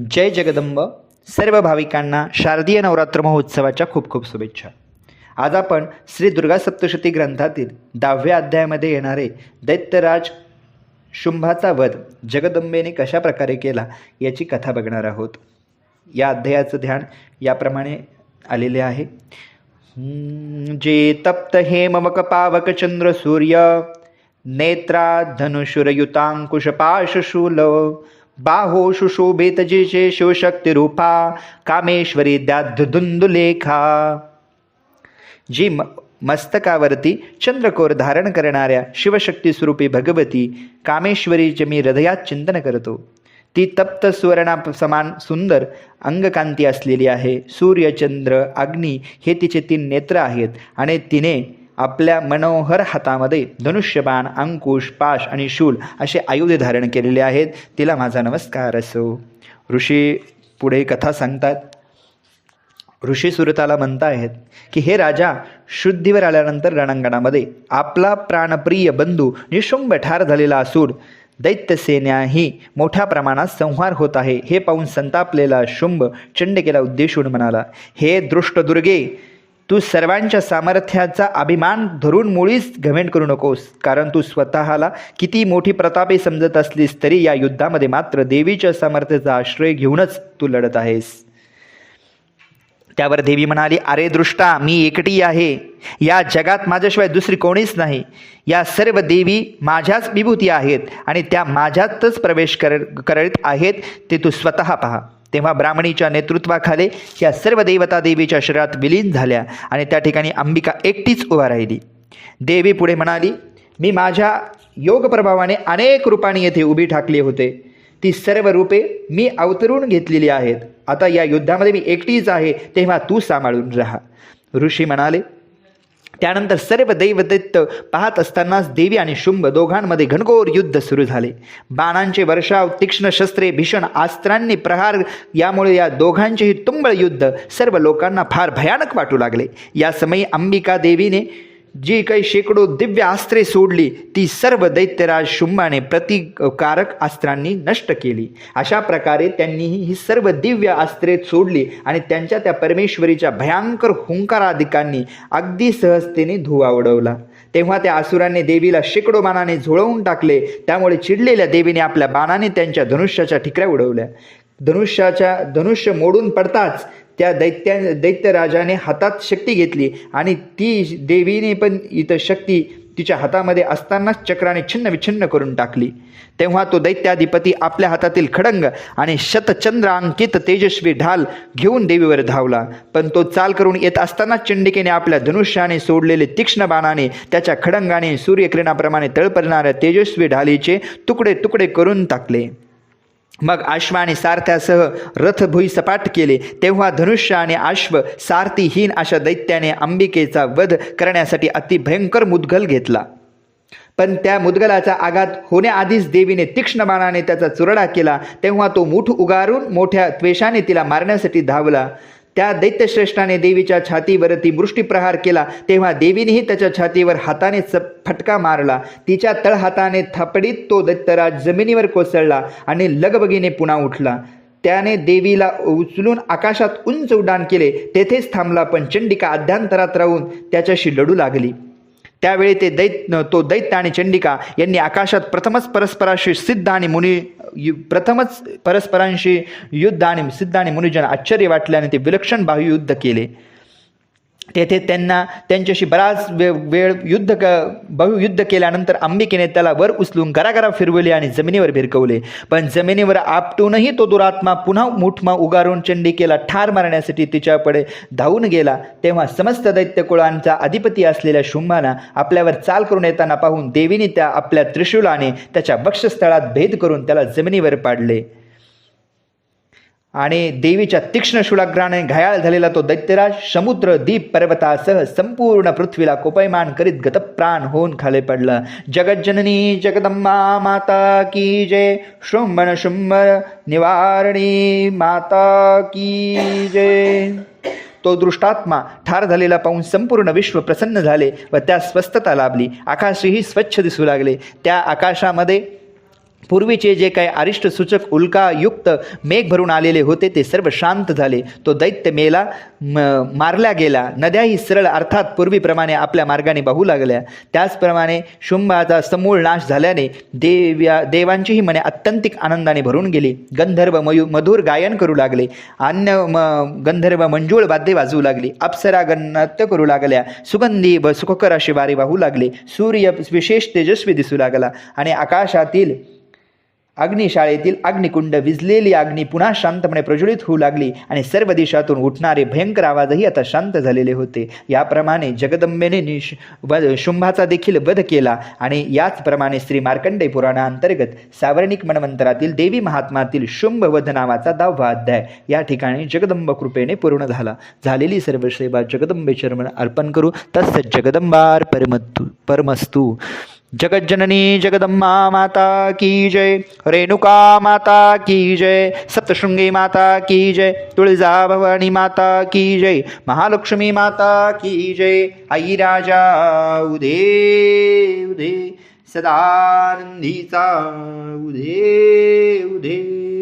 जय जगदंब. सर्व भाविकांना शारदीय नवरात्र महोत्सवाच्या खूप खूप शुभेच्छा. आज आपण श्री दुर्गा सप्तशती ग्रंथातील दहाव्या अध्यायामध्ये येणारे दैत्यराज शुंभाचा वध जगदंबेने कशा प्रकारे केला याची कथा बघणार आहोत. या अध्यायाचं ध्यान याप्रमाणे आलेले आहे. जे तप्त हेमवक पावक चंद्र सूर्य नेत्रा धनुषुरयुतांकुश पाशशूल बाहो सुशोभित जे शिवशक्ती रूपा कामेश्वरी द्याधुंदुलेखा जी म मस्तकावरती चंद्रकोर धारण करणाऱ्या शिवशक्ती स्वरूपी भगवती कामेश्वरीचे मी हृदयात चिंतन करतो ती तप्त सुवर्णा समान सुंदर अंगकांती असलेली आहे. सूर्य चंद्र अग्नी हे तिचे तीन नेत्र आहेत आणि तिने आपल्या मनोहर हातामध्ये धनुष्यबाण अंकुश पाश आणि शूल असे आयुधे धारण केलेले आहेत. तिला माझा नमस्कार असो. ऋषी पुढे कथा सांगतात. ऋषी सुरताला म्हणतायत की हे राजा शुद्धीवर आल्यानंतर रणांगणामध्ये आपला प्राणप्रिय बंधू निशुंभ ठार झालेला असून दैत्यसेन्याही मोठ्या प्रमाणात संहार होत आहे. हे पाहून संतापलेला शुंभ चंडिकेला उद्देशून म्हणाला हे दृष्टदुर्गे तू सर्वांच्या सामर्थ्याचा अभिमान धरून मुळीच घमेंट करू नकोस. कारण तू स्वतःला किती मोठी प्रतापी समजत असलीस तरी या युद्धामध्ये मात्र देवीच्या सामर्थ्याचा आश्रय घेऊनच तू लढत आहेस. त्यावर देवी म्हणाली अरे दृष्टा मी एकटी आहे. या जगात माझ्याशिवाय दुसरी कोणीच नाही. या सर्व देवी माझ्याच विभूती आहेत आणि त्या माझ्यातच प्रवेश कर करीत आहेत. ते तू स्वतः पहा. तेव्हा ब्राह्मणीच्या नेतृत्वाखाली या सर्व देवता देवीच्या शरीरात विलीन झाल्या आणि त्या ठिकाणी अंबिका एकटीच उभा राहिली. देवी पुढे म्हणाली मी माझ्या योग प्रभावाने अनेक रूपाने येथे उभी ठाकली होते. ती सर्व रूपे मी अवतरून घेतलेली आहेत. आता या युद्धामध्ये मी एकटीच आहे तेव्हा तू सांभाळून राहा. ऋषी म्हणाले त्यानंतर सर्व दैवदैत्य पाहत असतानाच देवी आणि शुंभ दोघांमध्ये घनघोर युद्ध सुरू झाले. बाणांचे वर्षाव तीक्ष्ण शस्त्रे भीषण अस्त्रांनी प्रहार यामुळे या दोघांचेही तुंबळ युद्ध सर्व लोकांना फार भयानक वाटू लागले. या समयी अंबिका देवीने जी काही शेकडो दिव्य अस्त्रे सोडली ती सर्व दैत्यराज शुंभाने प्रतिकारक अस्त्रांनी नष्ट केली. अशा प्रकारे त्यांनीही ही सर्व दिव्य अस्त्रे सोडली आणि त्यांच्या त्या परमेश्वरीच्या भयंकर हुंकाराधिकांनी अगदी सहजतेने धुवा उडवला. तेव्हा त्या असुरांनी देवीला शेकडो बाणाने झोळवून टाकले. त्यामुळे चिडलेल्या देवीने आपल्या बाणाने त्यांच्या धनुष्याच्या ठिकऱ्या उडवल्या. धनुष्याच्या धनुष्य मोडून पडताच त्या दैत्या दैत्यराजाने हातात शक्ती घेतली आणि ती देवीने पण इथं शक्ती तिच्या हातामध्ये असतानाच चक्राने छिन्न विछिन्न करून टाकली. तेव्हा तो दैत्याधिपती आपल्या हातातील खडंग आणि शतचंद्रांकित तेजस्वी ढाल घेऊन देवीवर धावला. पण तो चाल करून येत असताना चंडिकेने आपल्या धनुष्याने सोडलेले तीक्ष्ण बाणाने त्याच्या खडंगाने सूर्यकिरणाप्रमाणे तळपरणाऱ्या तेजस्वी ढालीचे तुकडे तुकडे करून टाकले. मग आश्वाने सारथ्यासह सारथ्यासह रथभुई सपाट केले. तेव्हा धनुष्य आणि अश्व सारथीहीन अशा दैत्याने अंबिकेचा वध करण्यासाठी अतिभयंकर मुदगल घेतला. पण त्या मुदगलाचा आघात होण्याआधीच देवीने तीक्ष्ण बाणाने त्याचा चुरडा केला. तेव्हा तो मुठ उगारून मोठ्या त्वेषाने तिला मारण्यासाठी धावला. त्या दैत्यश्रेष्ठाने देवीच्या छातीवरती मुष्टीप्रहार केला. तेव्हा देवीनेही त्याच्या छातीवर हाताने च फटका मारला. तिच्या तळहाताने थापडीत तो दैत्यराज जमिनीवर कोसळला आणि लगबगीने पुन्हा उठला. त्याने देवीला उचलून आकाशात उंच उड्डाण केले. तेथेच थांबला पण चंडिका अध्यांतरात राहून त्याच्याशी लढू लागली. त्यावेळी ते दैत्य तो दैत्य आणि चंडिका यांनी आकाशात प्रथमच परस्पराशी सिद्ध आणि मुनी यु- प्रथमच परस्परांशी युद्ध आणि सिद्ध आणि मुनिजन आश्चर्य वाटल्याने ते विलक्षण बाह्ययुद्ध केले. तेथे त्यांना त्यांच्याशी बराच वे वेळ युद्ध क बहुयुद्ध केल्यानंतर अंबिकेने त्याला वर उचलून घराघरा फिरवले आणि जमिनीवर भिरकवले. पण जमिनीवर आपटूनही तो दुरात्मा पुन्हा मुठमा उगारून चंडिकेला ठार मारण्यासाठी तिच्याकडे धावून गेला. तेव्हा समस्त दैत्यकुळांचा अधिपती असलेल्या शुंभाना आपल्यावर चाल करून येताना पाहून देवीने त्या आपल्या त्रिशूलाने त्याच्या वक्षस्थळात भेद करून त्याला जमिनीवर पाडले. आणि देवीच्या तीक्ष्ण शुलाग्राने घायाळ झालेला तो दैत्यराज समुद्र दीप पर्वतासह संपूर्ण पृथ्वीला कोपयमान करीत गतप्राण होऊन खाली पडला. जगज्जननी जगदंबा माता की जय. शुंभन शुंभ निवारणी माता की जय. तो दृष्टात्मा ठार झालेला पाहून संपूर्ण विश्व प्रसन्न झाले व त्या स्वस्थता लाभली. आकाशही स्वच्छ दिसू लागले. त्या आकाशामध्ये पूर्वीचे जे काही अरिष्ट सूचक उल्कायुक्त मेघ भरून आलेले होते ते सर्व शांत झाले. तो दैत्य मेला म मारला गेला नद्याही सरळ अर्थात पूर्वीप्रमाणे आपल्या मार्गाने वाहू लागल्या. त्याचप्रमाणे शुंभाचा समूळ नाश झाल्याने देव्या देवांचीही मने अत्यंतिक आनंदाने भरून गेली. गंधर्व मयू मधुर गायन करू लागले. अन्य म गंधर्व मंजूळ वाद्ये वाजवू लागली. अप्सरा गणनाट्य करू लागल्या. सुगंधी व सुखकर अशी वारे वाहू लागले. सूर्य विशेष तेजस्वी दिसू लागला आणि आकाशातील अग्निशाळेतील अग्निकुंड विजलेली अग्नी पुन्हा शांतपणे प्रज्वलित होऊ लागली आणि सर्व दिशातून उठणारे भयंकर आवाजही आता शांत झालेले होते. याप्रमाणे जगदंबेने निश व शुंभाचा देखील वध केला आणि याचप्रमाणे श्री मार्कंडेय पुराणांतर्गत सावर्णिक मनमंत्रातील देवी महात्मातील शुंभवध नावाचा दहावा अध्याय या ठिकाणी जगदंब कृपेने पूर्ण झाला. झालेली सर्व सेवा जगदंबे चरण अर्पण करू. तसंच जगदंबार परमतु परमस्तु. जगज्जननी जगदम्मा माता की जय रेणुका माता की जय सप्तशृंगी माता की जय तुळजा भवानी माता की जय महालक्ष्मी माता की जय आई राजा उदे उदे सदानंदीचा उदे उदे।